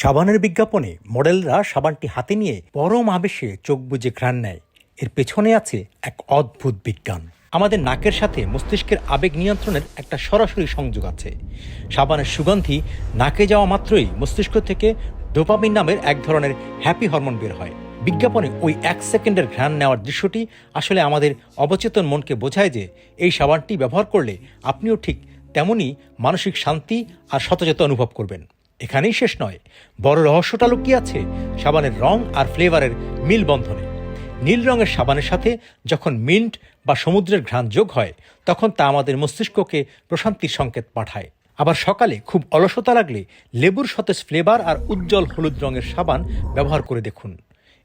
সাবানের বিজ্ঞাপনে মডেলরা সাবানটি হাতে নিয়ে পরম আবেশে চোখ বুজে ঘ্রাণ নেয়। এর পেছনে আছে এক অদ্ভুত বিজ্ঞান। আমাদের নাকের সাথে মস্তিষ্কের আবেগ নিয়ন্ত্রণের একটা সরাসরি সংযোগ আছে। সাবানের সুগন্ধি নাকে যাওয়া মাত্রই মস্তিষ্ক থেকে ডোপামিন নামের এক ধরনের হ্যাপি হরমোন বের হয়। বিজ্ঞাপনে ওই এক সেকেন্ডের ঘ্রাণ নেওয়ার দৃশ্যটি আসলে আমাদের অবচেতন মনকে বোঝায় যে এই সাবানটি ব্যবহার করলে আপনিও ঠিক তেমনই মানসিক শান্তি আর সতেজতা অনুভব করবেন। এখানেই শেষ নয়, বড় রহস্যটা লুকিয়ে আছে সাবানের রং আর ফ্লেভারের মিল বন্ধনে নীল রঙের সাবানের সাথে যখন মিন্ট বা সমুদ্রের ঘ্রাণ যোগ হয়, তখন তা আমাদের মস্তিষ্ককে প্রশান্তির সংকেত পাঠায়। আবার সকালে খুব অলসতা লাগলে লেবুর সতেজ ফ্লেভার আর উজ্জ্বল হলুদ রঙের সাবান ব্যবহার করে দেখুন।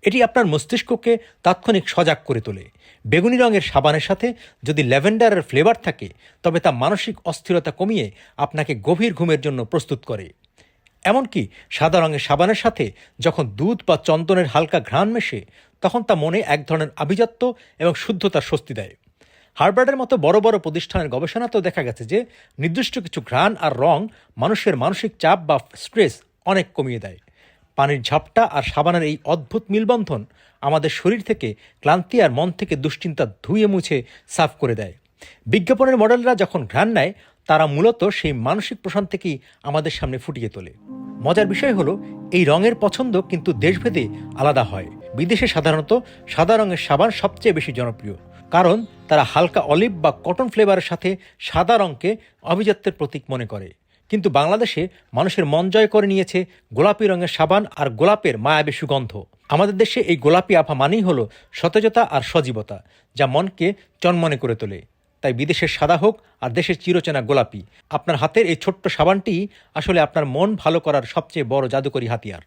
এটি আপনার মস্তিষ্ককে তাৎক্ষণিক সজাগ করে তোলে। বেগুনি রঙের সাবানের সাথে যদি ল্যাভেন্ডারের ফ্লেভার থাকে, তবে তা মানসিক অস্থিরতা কমিয়ে আপনাকে গভীর ঘুমের জন্য প্রস্তুত করে। এমনকি সাদা রঙের সাবানের সাথে যখন দুধ বা চন্দনের হালকা ঘ্রাণ মেশে, তখন তা মনে এক ধরনের আভিজাত্য এবং শুদ্ধতার স্বস্তি দেয়। হার্বার্ডের মতো বড় বড় প্রতিষ্ঠানের গবেষণাতেও দেখা গেছে যে, নির্দিষ্ট কিছু ঘ্রাণ আর রং মানুষের মানসিক চাপ বা স্ট্রেস অনেক কমিয়ে দেয়। পানির ঝাপটা আর সাবানের এই অদ্ভুত মিলবন্ধন আমাদের শরীর থেকে ক্লান্তি আর মন থেকে দুশ্চিন্তা ধুয়ে মুছে সাফ করে দেয়। বিজ্ঞাপনের মডেলরা যখন ঘ্রাণ নেয় তারা মূলত সেই মানসিক প্রশান্তিকেই আমাদের সামনে ফুটিয়ে তোলে। মজার বিষয় হলো, এই রঙের পছন্দ কিন্তু দেশভেদে আলাদা হয়। বিদেশে সাধারণত সাদা রঙের সাবান সবচেয়ে বেশি জনপ্রিয়। কারণ তারা হালকা অলিভ বা কটন ফ্লেভারের সাথে সাদা রঙকে অভিজাত্যের প্রতীক মনে করে। কিন্তু বাংলাদেশে মানুষের মন জয় করে নিয়েছে গোলাপি রঙের সাবান আর গোলাপের মায়াবী সুগন্ধ। আমাদের দেশে এই গোলাপি আভা মানেই হলো সতেজতা আর সজীবতা, যা মনকে চনমনে করে তোলে। তাই বিদেশের সাদা হোক আর দেশের চিরচেনা গোলাপি। আপনার হাতের এই ছোট্ট সাবানটি আসলে আপনার মন ভালো করার সবচেয়ে বড় জাদুকরী হাতিয়ার।